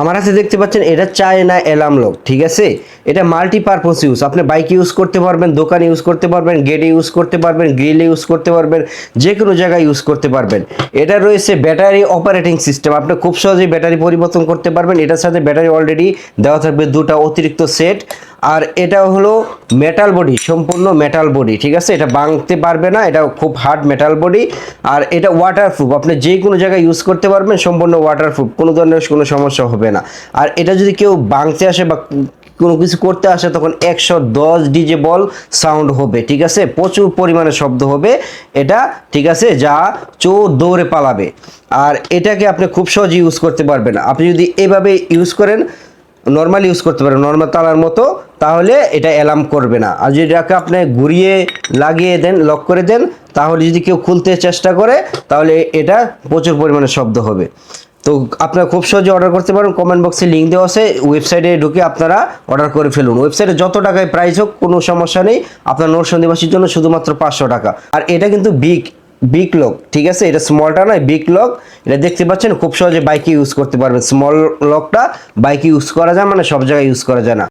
আমার হাতে দেখতে পাচ্ছেন, এটা চায়না অ্যালার্ম লক ঠিক আছে? এটা মাল্টিপারপোজ ইউজ আপনি বাইক ইউজ করতে পারবেন, দোকান ইউজ করতে পারবেন গেটে ইউজ করতে পারবেন গ্রিলে ইউজ করতে পারবেন যে কোনো জায়গায় ইউজ করতে পারবেন। এটা রয়েছে ব্যাটারি অপারেটিং সিস্টেম আপনি খুব সহজেই ব্যাটারি পরিবর্তন করতে পারবেন। এটার সাথে ব্যাটারি অলরেডি দেওয়া থাকবে দুটা অতিরিক্ত সেট আর এটা হলো মেটাল বডি সম্পূর্ণ মেটাল বডি ঠিক আছে? এটা ভাঙতে পারবে না, এটা খুব হার্ড মেটাল বডি আর এটা ওয়াটারপ্রুফ আপনি যে কোনো জায়গায় ইউজ করতে পারবেন, সম্পূর্ণ ওয়াটারপ্রুফ কোনো ধরনের কোনো সমস্যা হবে না। আর এটা যদি কেউ ভাঙতে আসে বা কোনো কিছু করতে আসে, তখন একশো দশ ডিজে বল সাউন্ড হবে, ঠিক আছে? প্রচুর পরিমাণে শব্দ হবে এটা, ঠিক আছে? যা চোর দৌড়ে পালাবে। আর এটাকে আপনি খুব সহজে ইউজ করতে পারবেন আপনি যদি এভাবে ইউজ করেন নর্মাল ইউজ করতে পারেন নর্মাল তালার মতো তাহলে এটা অ্যালার্ম করবে না। আর যদি এটাকে আপনি ঘুরিয়ে লাগিয়ে দেন লক করে দেন, তাহলে যদি কেউ খুলতে চেষ্টা করে, তাহলে এটা প্রচুর পরিমাণে শব্দ হবে। তো আপনারা খুব সহজে অর্ডার করতে পারেন। কমেন্ট বক্সে লিঙ্ক দেওয়া আছে। ওয়েবসাইটে ঢুকে আপনারা অর্ডার করে ফেলুন। ওয়েবসাইটে যত টাকায় প্রাইস হোক, কোনো সমস্যা নেই। আপনার নরসন্দিবাসীর জন্য শুধুমাত্র পাঁচশো টাকা। আর এটা কিন্তু বিগ বিগ লক ঠিক আছে? এটা স্মলটা নয় বিগ লক এটা দেখতে পাচ্ছেন, খুব সহজে বাইকে ইউজ করতে পারবেন। স্মল লকটা বাইকে ইউজ করা যায় মানে সব জায়গায় ইউজ করা যায় না।